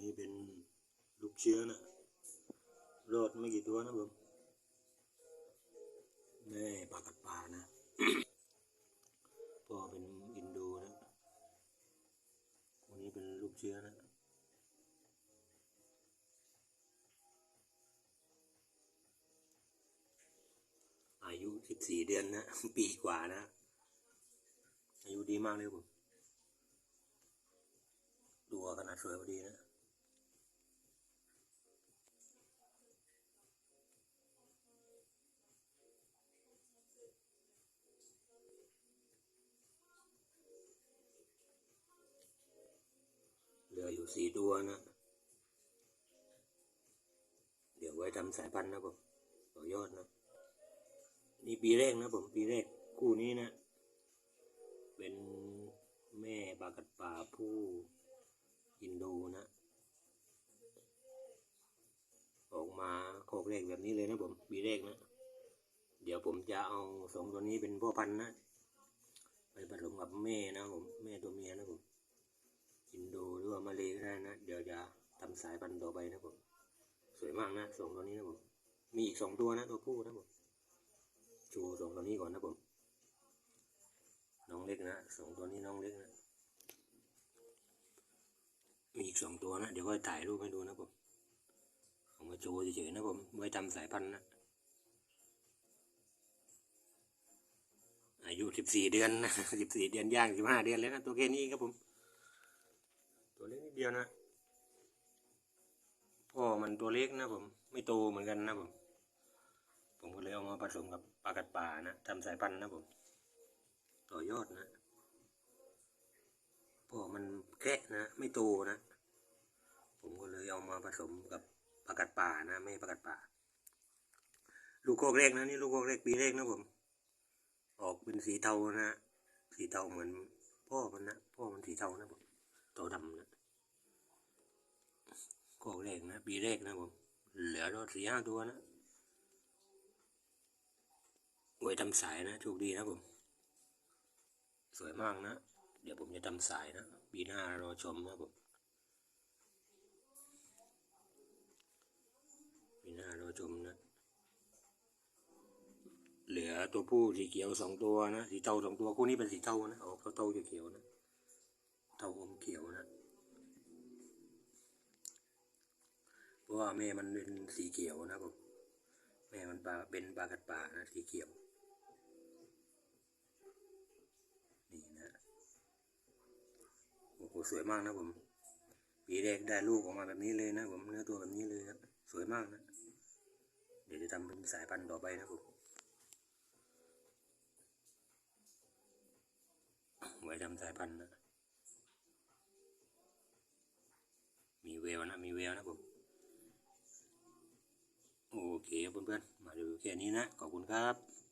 นี้เป็นลูกเชื้อนะรอดไม่กี่ตัวนะผมแม่ปลากัดป่านะพ่อเป็นอินโดนะวันนี้เป็นลูกเชื้อนะอายุสิบสี่เดือนนะ ปีกว่านะ อายุดีมากเลยผมตัวขนาดสวยพอดีนะ สี่ตัวนะ เดี๋ยวไว้ทำสายพันธุ์นะผมต่อยอดนะนี่ปีแรกนะผมปีแรกคู่นี้นะ เป็นแม่ปลากัดป่าผู้อินโดนะ ออกมาโคกแรกแบบนี้เลยนะผมปีแรกนะ เดี๋ยวผมจะเอาสองตัวนี้เป็นพ่อพันธุ์นะ ไปผสมกับแม่นะผม แม่ตัวเมียนะผม อินโดหรือว่ามาเลก็ได้นะ เดี๋ยวจะทำสายพันธุ์ต่อไปนะผม สวยมากนะสองตัวนี้นะผม มีอีกสองตัวนะตัวผู้นะผมชูสองตัวนี้ก่อนนะผม น้องเล็กนะสองตัวนี้น้องเล็กนะ มีอีกสองตัวนะเดี๋ยวก็ถ่ายรูปให้ดูนะผมเอามาโชว์เฉยๆนะผม ไว้ทำสายพันธุ์นะอายุสิบสี่เดือนนะสิบสี่เดือนย่างสิบห้าเดือนแล้วนะตัวแค่นี้ครับผม ตัวเล็กนิดเดียวนะพ่อมันตัวเล็กนะผมไม่โตเหมือนกันนะผมผมก็เลยเอามาผสมกับปลากัดป่านะทำสายพันธุ์นะผมต่อยอดนะพ่อมันแค่นะ ไม่โตนะ ผมก็เลยเอามาผสมกับปลากัดป่านะไม่ปลากัดป่า ลูกโคกแรกนะนี่ลูกโคกแรกปีแรกนะผม ออกเป็นสีเทานะสีเทาเหมือนพ่อมันนะพ่อมันสีเทานะผมตัวดำนะ โคกแรกนะปีแรกนะผมเหลือรอดสี่ห้าตัวนะไว้ทำสายนะโชคดีนะผม สวยมากนะ เดี๋ยวผมจะทำสายนะปีหน้ารอชมนะผมปีหน้ารอชมนะ เหลือตัวผู้สีเขียวสองตัวนะสีเทาสองตัวคู่นี้เป็นสีเทานะออกเทาๆเขียวนะเทาอมเขียวนะ เพราะ ว่าแม่มันเป็นสีเขียวนะผมแม่มันปลาเป็นปลากัดป่านะสีเขียว นี่นะโอ้โหสวยมากนะผมปีแรกได้ลูกออกมาแบบนี้เลยนะผมเนื้อตัวแบบนี้เลยนะสวยมากนะ เดี๋ยวจะทำเป็นสายพันธุ์ต่อไปนะผมไว้ทำสายพันธุ์นะมีเวลนะมีเวลนะผม พื่อนๆ มาดูแค่นี้นะ ขอบคุณครับ